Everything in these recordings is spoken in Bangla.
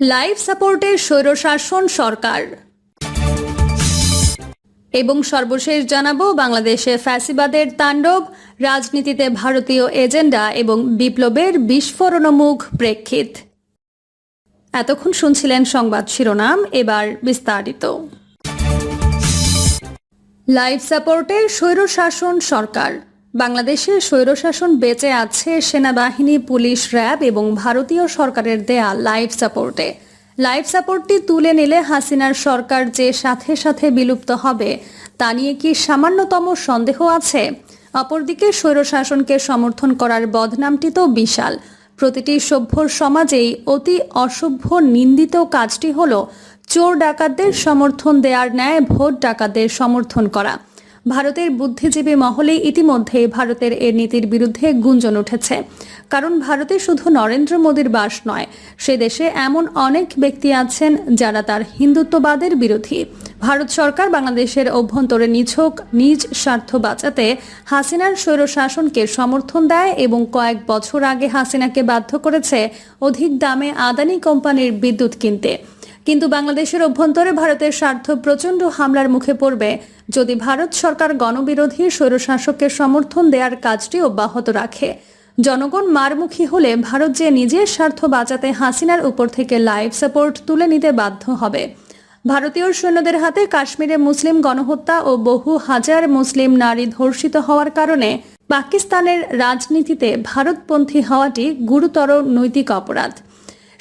লাইফ সাপোর্টের স্বৈরশাসন সরকার। এবং সর্বশেষ জানাব, বাংলাদেশে ফ্যাসিবাদের তাণ্ডব, রাজনীতিতে ভারতীয় এজেন্ডা এবং বিপ্লবের বিস্ফোরণমুখ প্রেক্ষিত। এতক্ষণ শুনছিলেন সংবাদ শিরোনাম, এবার বিস্তারিত। লাইফ সাপোর্টের স্বৈরশাসন সরকার। বাংলাদেশে স্বৈরশাসন বেঁচে আছে সেনাবাহিনী, পুলিশ, র্যাব এবং ভারতীয় সরকারের দেয়া লাইফ সাপোর্টে। লাইফ সাপোর্টটি তুলে নিলে হাসিনার সরকার যে সাথে সাথে বিলুপ্ত হবে, তা নিয়ে কি সামান্যতম সন্দেহ আছে? অপরদিকে স্বৈরশাসনকে সমর্থন করার বদনামটি তো বিশাল। প্রতিটি সভ্য সমাজেই অতি অসভ্য, নিন্দিত কাজটি হল চোর ডাকাতদের সমর্থন দেওয়ার ন্যায় ভোট ডাকাতদের সমর্থন করা। ভারতের বুদ্ধিজীবী মহলে ইতিমধ্যে ভারতের এ নীতির বিরুদ্ধে গুঞ্জন উঠেছে। কারণ ভারতে শুধু নরেন্দ্র মোদীর বাস নয়, সে দেশে এমন অনেক ব্যক্তি আছেন যারা তার হিন্দুত্ববাদের বিরোধী। ভারত সরকার বাংলাদেশের অভ্যন্তরে নিছক নিজ স্বার্থ বাঁচাতে হাসিনার স্বৈরশাসনকে সমর্থন দেয় এবং কয়েক বছর আগে হাসিনাকে বাধ্য করেছে অধিক দামে আদানি কোম্পানির বিদ্যুৎ কিনতে। কিন্তু বাংলাদেশের অভ্যন্তরে ভারতের স্বার্থ প্রচণ্ড হামলার মুখে পড়বে। যদি ভারত সরকার গণবিরোধী স্বৈরশাসককে সমর্থন দেওয়ার কাজটি অব্যাহত রাখে, জনগণ মারমুখী হলে ভারত যে নিজের স্বার্থ বাঁচাতে হাসিনার উপর থেকে লাইফ সাপোর্ট তুলে নিতে বাধ্য হবে। ভারতীয় সৈন্যদের হাতে কাশ্মীরে মুসলিম গণহত্যা ও বহু হাজার মুসলিম নারী ধর্ষিত হওয়ার কারণে পাকিস্তানের রাজনীতিতে ভারতপন্থী হওয়াটি গুরুতর নৈতিক অপরাধ।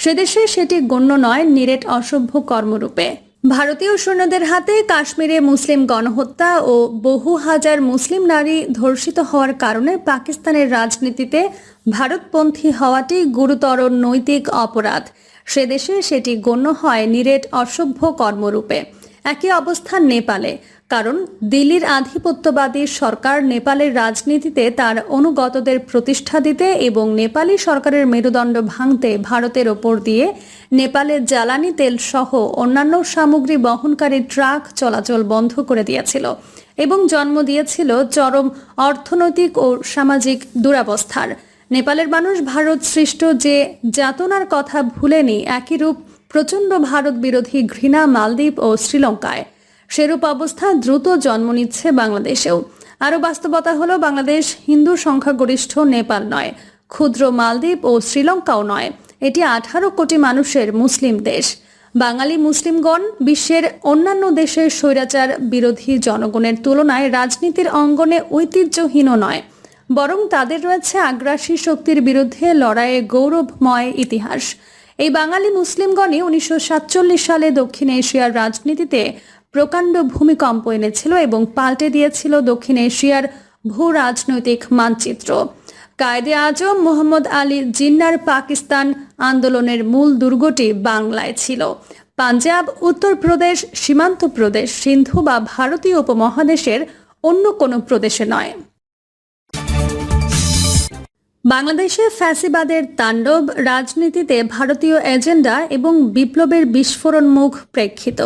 সেদেশে সেটি গণ্য নয়, নিরেট অসভ্য কর্মরূপে। ভারতীয় সৈন্যদের হাতে কাশ্মীরে মুসলিম গণহত্যা ও বহু হাজার মুসলিম নারী ধর্ষিত হওয়ার কারণে পাকিস্তানের রাজনীতিতে ভারতপন্থী হওয়াটি গুরুতর নৈতিক অপরাধ। সে দেশে সেটি গণ্য হয় নিরেট অসভ্য কর্মরূপে। একই অবস্থান নেপালে। কারণ দিল্লির আধিপত্যবাদী সরকার নেপালের রাজনীতিতে তার অনুগতদের প্রতিষ্ঠা দিতে এবং নেপালি সরকারের মেরুদণ্ড ভাঙতে ভারতের ওপর দিয়ে নেপালের জ্বালানি তেল সহ অন্যান্য সামগ্রী বহনকারী ট্রাক চলাচল বন্ধ করে দিয়েছিল এবং জন্ম দিয়েছিল চরম অর্থনৈতিক ও সামাজিক দুরাবস্থার। নেপালের মানুষ ভারত সৃষ্ট যে যাতনার কথা ভুলেনি, একই রূপ প্রচণ্ড ভারত বিরোধী ঘৃণা মালদ্বীপ ও শ্রীলঙ্কায়। সেরূপ অবস্থা দ্রুত জন্ম নিচ্ছে বাংলাদেশেও। আরও বাস্তবতা হলো, বাংলাদেশ হিন্দু সংখ্যাগরিষ্ঠ নেপাল নয়, ক্ষুদ্র মালদ্বীপ ও শ্রীলঙ্কাও নয়। এটি আঠারো কোটি মানুষের মুসলিম দেশ। বাঙালি মুসলিমগণ বিশ্বের অন্যান্য দেশের স্বৈরাচার বিরোধী জনগণের তুলনায় রাজনীতির অঙ্গনে ঐতিহ্যহীন নয়, বরং তাদের রয়েছে আগ্রাসী শক্তির বিরুদ্ধে লড়াইয়ে গৌরবময় ইতিহাস। এই বাঙালি মুসলিমগণই উনিশশো সাতচল্লিশ সালে দক্ষিণ এশিয়ার রাজনীতিতে প্রকাণ্ড ভূমিকম্প এনেছিল এবং পাল্টে দিয়েছিল দক্ষিণ এশিয়ার ভূ রাজনৈতিক মানচিত্র। কায়দে আজম মোহাম্মদ আলী জিন্নার পাকিস্তান আন্দোলনের মূল দুর্গটি বাংলায় ছিল। পাঞ্জাব উত্তরপ্রদেশ সীমান্ত প্রদেশ, সিন্ধু বা ভারতীয় উপমহাদেশের অন্য কোনো প্রদেশে নয়। বাংলাদেশে ফ্যাসিবাদের তাণ্ডব, রাজনীতিতে ভারতীয় এজেন্ডা এবং বিপ্লবের বিস্ফোরণমুখ প্রেক্ষিত।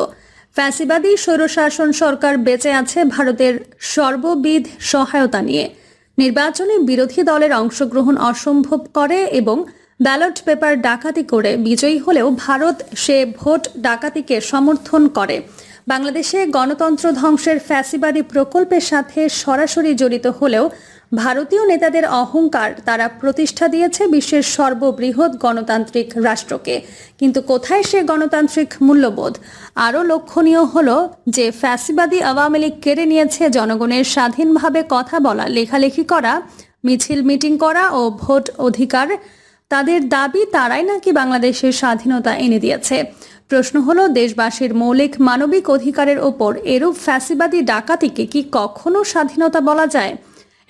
ফ্যাসিবাদী স্বৈরশাসন সরকার বেঁচে আছে ভারতের সর্ববিধ সহায়তা নিয়ে। নির্বাচনে বিরোধী দলের অংশগ্রহণ অসম্ভব করে এবং ব্যালট পেপার ডাকাতি করে বিজয়ী হলেও ভারত সে ভোট ডাকাতিকে সমর্থন করে। বাংলাদেশে গণতন্ত্র ধ্বংসের ফ্যাসিবাদী প্রকল্পের সাথে সরাসরি জড়িত হলেও ভারতীয় নেতাদের অহংকার তারা প্রতিষ্ঠা দিয়েছে বিশ্বের সর্ববৃহৎ গণতান্ত্রিক রাষ্ট্রকে। কিন্তু কোথায় সে গণতান্ত্রিক মূল্যবোধ? আরও লক্ষণীয় হল যে ফ্যাসিবাদী আওয়ামী লীগ কেড়ে নিয়েছে জনগণের স্বাধীনভাবে কথা বলা, লেখালেখি করা, মিছিল মিটিং করা ও ভোট অধিকার। তাদের দাবি তারাই নাকি বাংলাদেশের স্বাধীনতা এনে দিয়েছে? প্রশ্ন হলো, দেশবাসীর মৌলিক মানবিক অধিকারের ওপর এরূপ ফ্যাসিবাদী ডাকাতিকে কি কখনো স্বাধীনতা বলা যায়?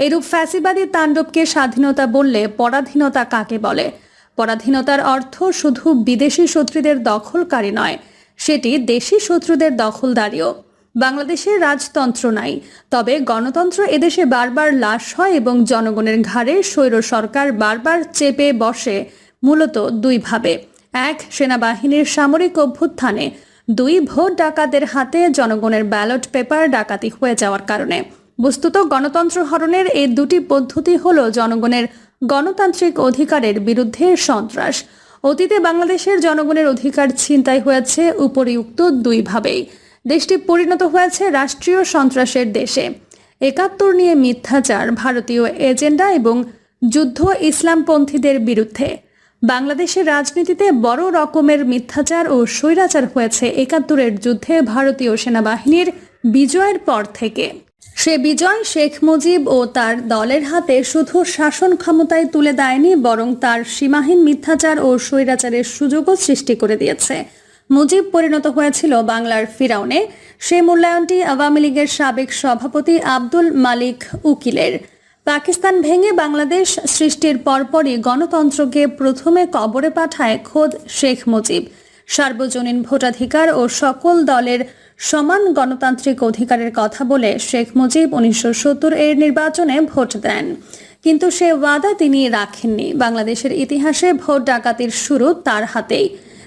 এরূপ ফ্যাসিবাদী তাণ্ডবকে স্বাধীনতা বললে পরাধীনতা কাকে বলে? পরাধীনতার অর্থ শুধু বিদেশি শত্রুদের দখলকারী নয়, সেটি দেশি শত্রুদের দখলদারিও। বাংলাদেশের রাজতন্ত্র নাই, তবে গণতন্ত্র এদেশে বারবার লাশ হয় এবং জনগণের ঘাড়ে স্বৈর সরকার বারবার চেপে বসে, মূলত দুইভাবে এক, সেনাবাহিনীর সামরিক অভ্যুত্থানে দুই ভোট ডাকাতের হাতে জনগণের ব্যালট পেপার ডাকাতি হয়ে যাওয়ার কারণে। বস্তুত গণতন্ত্র হরণের এই দুটি পদ্ধতি হল জনগণের গণতান্ত্রিক অধিকারের বিরুদ্ধে সন্ত্রাস। অতীতে বাংলাদেশের জনগণের অধিকার ছিনতাই হয়েছে উপরিউক্ত দুইভাবেই। দেশটি পরিণত হয়েছে রাষ্ট্রীয় সন্ত্রাসের দেশে। একাত্তর নিয়ে মিথ্যাচার, ভারতীয় এজেন্ডা এবং যুদ্ধ ইসলামপন্থীদের বিরুদ্ধে। বাংলাদেশের রাজনীতিতে বড় রকমের মিথ্যাচার ও স্বৈরাচার হয়েছে একাত্তরের যুদ্ধে ভারতীয় সেনাবাহিনীর বিজয়ের পর থেকে। সে বিজয়, শেখ মুজিব ও তার দলের হাতে শুধু শাসন ক্ষমতায় তুলে দেয়নি, বরং তার সীমাহীন মিথ্যাচার ও স্বৈরাচারের সুযোগও সৃষ্টি করে দিয়েছে। মুজিব পরিণত হয়েছিল বাংলার ফিরাউনে। সে মূল্যায়নটি আওয়ামী লীগের সাবেক সভাপতি আব্দুল মালিক উকিলের। পাকিস্তান ভেঙে বাংলাদেশ সৃষ্টির পরপরই গণতন্ত্রকে প্রথমে কবরে পাঠায় খোদ শেখ মুজিব। সার্বজনীন ভোটাধিকার ও সকল দলের সমান গণতান্ত্রিক অধিকারের কথা বলে শেখ মুজিব উনিশশো সত্তর এর নির্বাচনে ভোট দেন। কিন্তু সে ওয়াদা তিনি রাখেননি। বাংলাদেশের ইতিহাসে ভোট ডাকাতির শুরু তার হাতেই।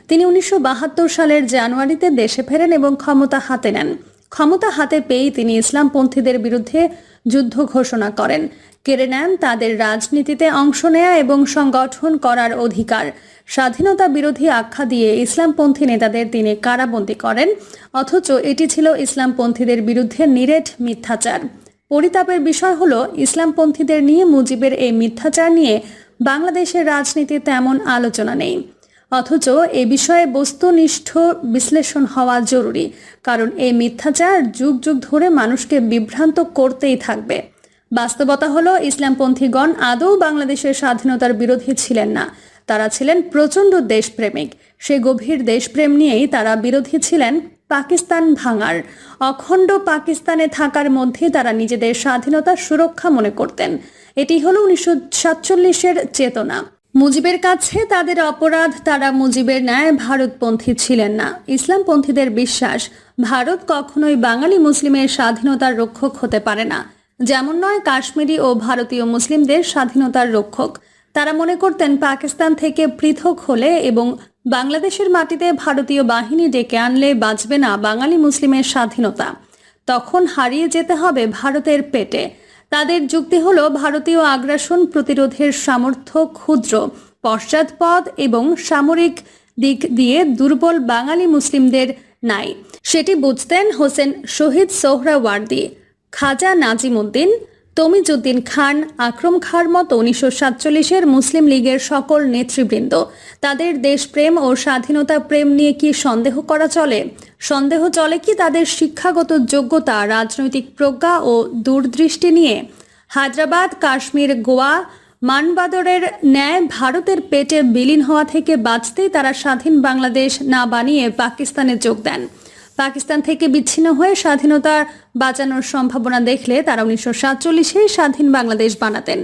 তিনি উনিশশো বাহাত্তর সালের জানুয়ারিতে দেশে ফেরেন এবং ক্ষমতা হাতে নেন। ক্ষমতা হাতে পেয়েই তিনি ইসলামপন্থীদের বিরুদ্ধে যুদ্ধ ঘোষণা করেন। কেড়ে নেন তাদের রাজনীতিতে অংশ নেয়া এবং সংগঠন করার অধিকার। স্বাধীনতা বিরোধী আখ্যা দিয়ে ইসলামপন্থী নেতাদের তিনি কারাবন্দী করেন, অথচ এটি ছিল ইসলামপন্থীদের বিরুদ্ধে নিরেট মিথ্যাচার। পরিতাপের বিষয় হলো, ইসলামপন্থীদের নিয়ে মুজিবের এই মিথ্যাচার নিয়ে বাংলাদেশের রাজনীতি তেমন আলোচনা নেই। অথচ এ বিষয়ে বস্তুনিষ্ঠ বিশ্লেষণ হওয়া জরুরি, কারণ এই মিথ্যাচার যুগ যুগ ধরে মানুষকে বিভ্রান্ত করতেই থাকবে। বাস্তবতা হলো, ইসলামপন্থীগণ আদৌ বাংলাদেশের স্বাধীনতার বিরোধী ছিলেন না। তারা ছিলেন প্রচণ্ড দেশপ্রেমিক। সে গভীর দেশপ্রেম নিয়েই তারা বিরোধী ছিলেন পাকিস্তান ভাঙার। অখণ্ড পাকিস্তানে থাকার মধ্যে তারা নিজেদের স্বাধীনতা সুরক্ষা মনে করতেন। এটি হলো উনিশশো সাতচল্লিশের চেতনা। মুজিবের কাছে তাদের অপরাধ, তারা মুজিবের ন্যায় ভারতপন্থী ছিলেন না। ইসলামপন্থীদের বিশ্বাস, ভারত কখনোই বাঙালি মুসলিমের স্বাধীনতার রক্ষক হতে পারে না। যেমন নয়, কাশ্মীরি ও ভারতীয় মুসলিমদের স্বাধীনতার রক্ষক। তারা মনে করতেন পাকিস্তান থেকে পৃথক হলে এবং বাংলাদেশের মাটিতে ভারতীয় বাহিনী ডেকে আনলে বাঁচবে না বাঙালি মুসলিমের স্বাধীনতা। তখন হারিয়ে যেতে হবে ভারতের পেটে। তাদের যুক্তি হল ভারতীয় আগ্রাসন প্রতিরোধের সামর্থ্য ক্ষুদ্র পশ্চাৎপদ এবং সামরিক দিক দিয়ে দুর্বল বাঙালি মুসলিমদের নাই। সেটি বুঝতেন হোসেন শহীদ সোহরাওয়ার্দী, খাজা নাজিমুদ্দিন তমিজুদ্দিন খান, আক্রম খাঁর মতো উনিশশো সাতচল্লিশের মুসলিম লীগের সকল নেতৃবৃন্দ। তাদের দেশপ্রেম ও স্বাধীনতা প্রেম নিয়ে কি সন্দেহ করা চলে? সন্দেহ চলে কি তাদের শিক্ষাগত যোগ্যতা, রাজনৈতিক প্রজ্ঞা ও দূরদৃষ্টি নিয়ে? হায়দ্রাবাদ, কাশ্মীর, গোয়া, মানবাদরের ন্যায় ভারতের পেটে বিলীন হওয়া থেকে বাঁচতেই তারা স্বাধীন বাংলাদেশ না বানিয়ে পাকিস্তানে যোগ দেন। পাকিস্তান থেকে বিচ্ছিন্ন হয়ে স্বাধীনতা বাঁচানোর সম্ভাবনা দেখলে তারা উনিশশো সাতচল্লিশে স্বাধীন বাংলাদেশ বানাতেন।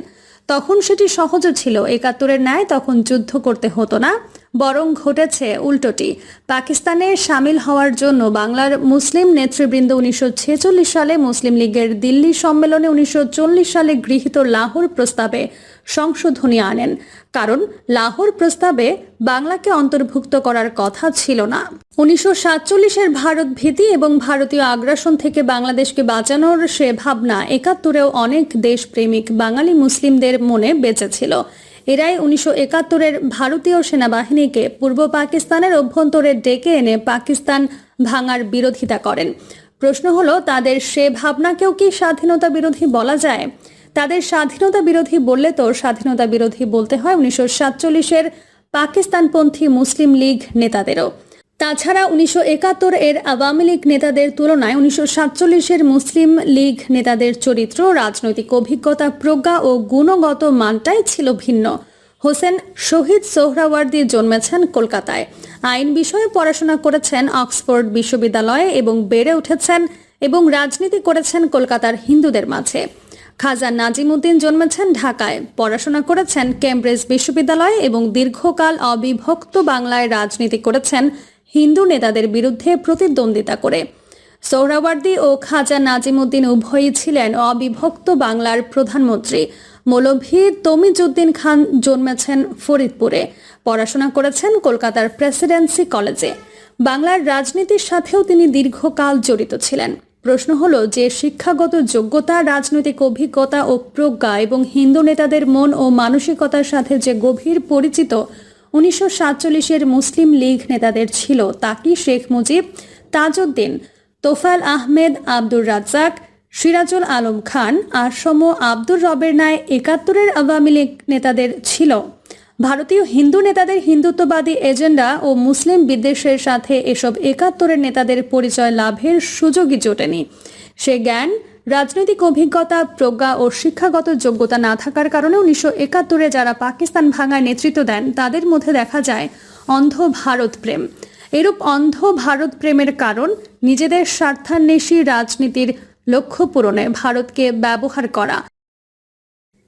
তখন সেটি সহজও ছিল, একাত্তরের ন্যায় তখন যুদ্ধ করতে হতো না, বরং ঘটেছে উল্টোটি। পাকিস্তানে সামিল হওয়ার জন্য বাংলার মুসলিম নেতৃবৃন্দ উনিশশো ছেচল্লিশ সালে মুসলিম লীগের দিল্লি সম্মেলনে উনিশশো চল্লিশ সালে গৃহীত লাহোর প্রস্তাবে সংশোধনী আনেন। কারণ লাহোর প্রস্তাবে বাংলাকে অন্তর্ভুক্ত করার কথা ছিল না। উনিশশো সাতচল্লিশের ভারত ভীতি এবং ভারতীয় আগ্রাসন থেকে বাংলাদেশকে বাঁচানোর সে ভাবনা একাত্তরেও অনেক দেশপ্রেমিক বাঙালি মুসলিমদের মনে বেঁচে ছিল এরাই উনিশশো একাত্তরের ভারতীয় সেনাবাহিনীকে পূর্ব পাকিস্তানের অভ্যন্তরে ডেকে এনে পাকিস্তান ভাঙার বিরোধিতা করেন। প্রশ্ন হলো, তাদের সে ভাবনাকেও কি স্বাধীনতা বিরোধী বলা যায়? তাদের স্বাধীনতা বিরোধী বললে তো স্বাধীনতা বিরোধী বলতে হয় উনিশশো সাতচল্লিশের পাকিস্তানপন্থী মুসলিম লীগ নেতাদেরও। তাছাড়া উনিশশো একাত্তর এর আওয়ামী লীগ নেতাদের তুলনায় উনিশশো সাতচল্লিশের মুসলিম লীগ নেতাদের চরিত্র, রাজনৈতিক অভিজ্ঞতা, প্রজ্ঞা ও গুণগত মানটাই ছিল ভিন্ন। হোসেন শহীদ সোহরাওয়ার্দী জন্মেছেন কলকাতায়। আইন বিষয়ে পড়াশোনা করেছেন অক্সফোর্ড বিশ্ববিদ্যালয়ে এবং বেড়ে উঠেছেন এবং রাজনীতি করেছেন কলকাতার হিন্দুদের মাঝে। খাজা নাজিমুদ্দিন জন্মেছেন ঢাকায়। পড়াশোনা করেছেন কেমব্রিজ বিশ্ববিদ্যালয়ে এবং দীর্ঘকাল অবিভক্ত বাংলায় রাজনীতি করেছেন হিন্দু নেতাদের বিরুদ্ধে প্রতিদ্বন্দ্বিতা করে। সোহরাওয়ার্দী ও খাজা নাজিমুদ্দিন উভয়ই ছিলেন অবিভক্ত বাংলার প্রধানমন্ত্রী। মৌলভী তমিজুদ্দিন খান জন্মেছেন ফরিদপুরে। পড়াশোনা করেছেন কলকাতার প্রেসিডেন্সি কলেজে। বাংলার রাজনীতির সাথেও তিনি দীর্ঘকাল জড়িত ছিলেন। প্রশ্ন হলো যে শিক্ষাগত যোগ্যতা, রাজনৈতিক অভিজ্ঞতা ও প্রজ্ঞা এবং হিন্দু নেতাদের মন ও মানসিকতার সাথে যে গভীর পরিচিত উনিশশো সাতচল্লিশের মুসলিম লীগ নেতাদের ছিল তাকি শেখ মুজিব, তাজউদ্দিন তোফাল আহমেদ, আব্দুর রাজ্জাক, সিরাজুল আলম খান আসম আব্দুর রবের ন্যায় একাত্তরের আওয়ামী লীগ নেতাদের ছিল? ভারতীয় হিন্দু নেতাদের হিন্দুত্ববাদী এজেন্ডা ও মুসলিম বিদ্বেষের সাথে এসব একাত্তরের নেতাদের পরিচয় লাভের সুযোগই জোটেনি। সে জ্ঞান, রাজনৈতিক অভিজ্ঞতা, প্রজ্ঞা ও শিক্ষাগত যোগ্যতা না থাকার কারণে উনিশশো একাত্তরে যারা পাকিস্তান ভাঙায় নেতৃত্ব দেন, তাদের মধ্যে দেখা যায় অন্ধ ভারত প্রেম। এরূপ অন্ধ ভারত প্রেমের কারণ নিজেদের স্বার্থান্বেষী রাজনীতির লক্ষ্য পূরণে ভারতকে ব্যবহার করা।